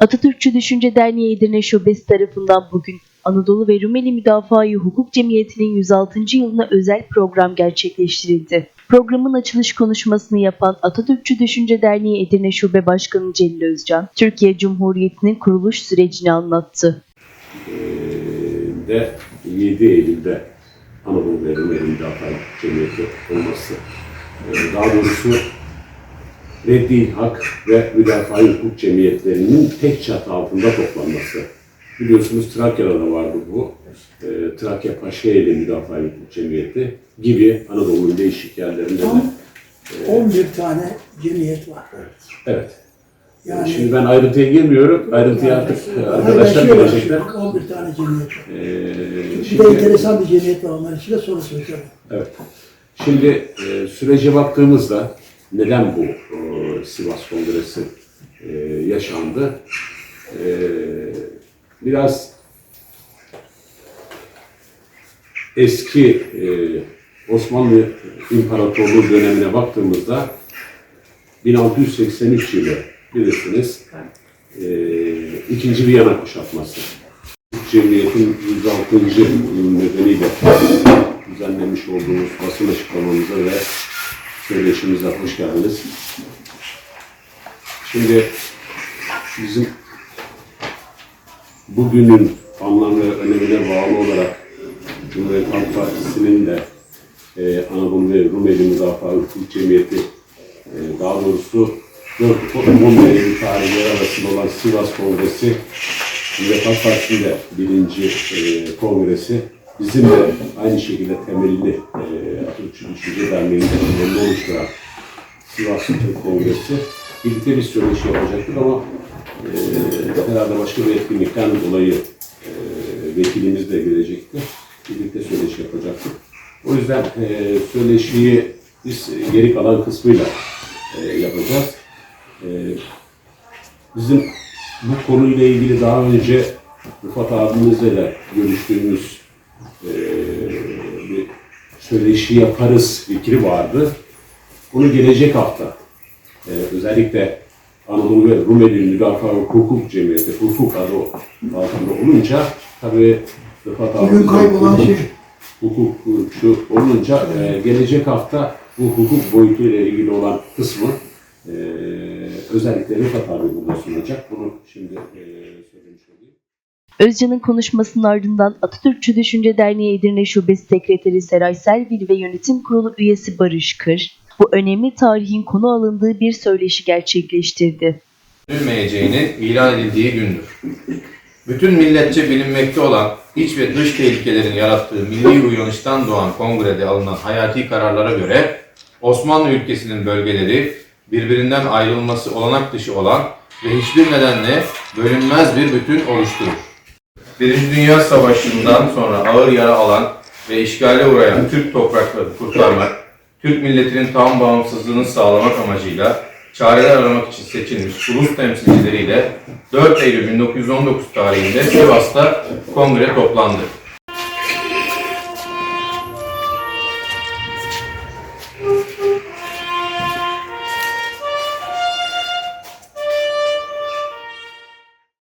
Atatürkçü Düşünce Derneği Edirne Şubesi tarafından bugün Anadolu ve Rumeli Müdafaa-i Hukuk Cemiyeti'nin 106. yılına özel program gerçekleştirildi. Programın açılış konuşmasını yapan Atatürkçü Düşünce Derneği Edirne Şube Başkanı Celil Özcan, Türkiye Cumhuriyeti'nin kuruluş sürecini anlattı. de 7 Eylül'de Anadolu ve Rumeli Müdafaa Cemiyeti olması. Ee, Daha doğrusu Reddi Hak ve Müdafaa Hukuk Cemiyetlerinin tek çatı altında toplanması. Biliyorsunuz Trakya'da da vardı bu. Ee, Trakya Paşaeli Müdafaa Hukuk Cemiyeti gibi Anadolu'nun değişik yerlerinde de. Tam 11 tane cemiyet var. Evet. Yani Şimdi ben ayrıntıya girmiyorum. Ayrıntıya artık arkadaşlar gelecekler. şimdi. 11 tane cemiyet var. Ee, Bir de şimdi- enteresan bir cemiyet var onların içinde sonra söyleyeceğim. Evet. Şimdi e, sürece baktığımızda neden bu e, Sivas Kongresi e, yaşandı? E, biraz eski e, Osmanlı İmparatorluğu dönemine baktığımızda 1683 yılı bilirsiniz e, ikinci Viyana kuşatması. Cemiyetin 106. yıl nedeniyle düzenlemiş olduğumuz basın açıklamamıza ve söyleşimize hoş geldiniz. Şimdi bizim bugünün anlam ve önemine bağlı olarak Cumhuriyet Halk Partisi'nin de e, Anadolu ve Rumeli Müdafaa Hukuk Cemiyeti e, daha doğrusu 4 10 Eylül tarihleri arasında olan Sivas Kongresi Cumhuriyet Halk Partisi'nin de birinci e, kongresi bizim de aynı şekilde temelli e, Atatürkçü Düşünce Derneği'nin temelini oluşturan Sivas Kongresi birlikte bir söyleşi yapacaktık ama e, herhalde başka bir etkinlikten dolayı e, vekilimiz de gelecekti. Birlikte söyleşi yapacaktık. O yüzden e, söyleşiyi biz geri kalan kısmıyla e, yapacağız. E, bizim bu konuyla ilgili daha önce Rıfat abimizle de görüştüğümüz e, bir söyleşi yaparız fikri vardı. Bunu gelecek hafta e, özellikle Anadolu ve Rumeli Müdafaa ve Hukuk Cemiyeti, hukuk adı altında olunca tabii Rıfat Bugün kaybolan hukuk- şey. hukukçu olunca e, gelecek hafta bu hukuk boyutu ile ilgili olan kısmı e, özellikle Rıfat abi burada sunacak. Bunu şimdi e, söylemiş olayım. Özcan'ın konuşmasının ardından Atatürkçü Düşünce Derneği Edirne Şubesi Sekreteri Seray Selvil ve Yönetim Kurulu üyesi Barış Kır, bu önemli tarihin konu alındığı bir söyleşi gerçekleştirdi. edilmeyeceğinin ilan edildiği gündür. Bütün milletçe bilinmekte olan iç ve dış tehlikelerin yarattığı milli uyanıştan doğan kongrede alınan hayati kararlara göre Osmanlı ülkesinin bölgeleri birbirinden ayrılması olanak dışı olan ve hiçbir nedenle bölünmez bir bütün oluşturur. Birinci Dünya Savaşı'ndan sonra ağır yara alan ve işgale uğrayan Türk topraklarını kurtarmak, Türk milletinin tam bağımsızlığını sağlamak amacıyla çareler aramak için seçilmiş ulus temsilcileriyle 4 Eylül 1919 tarihinde Sivas'ta kongre toplandı.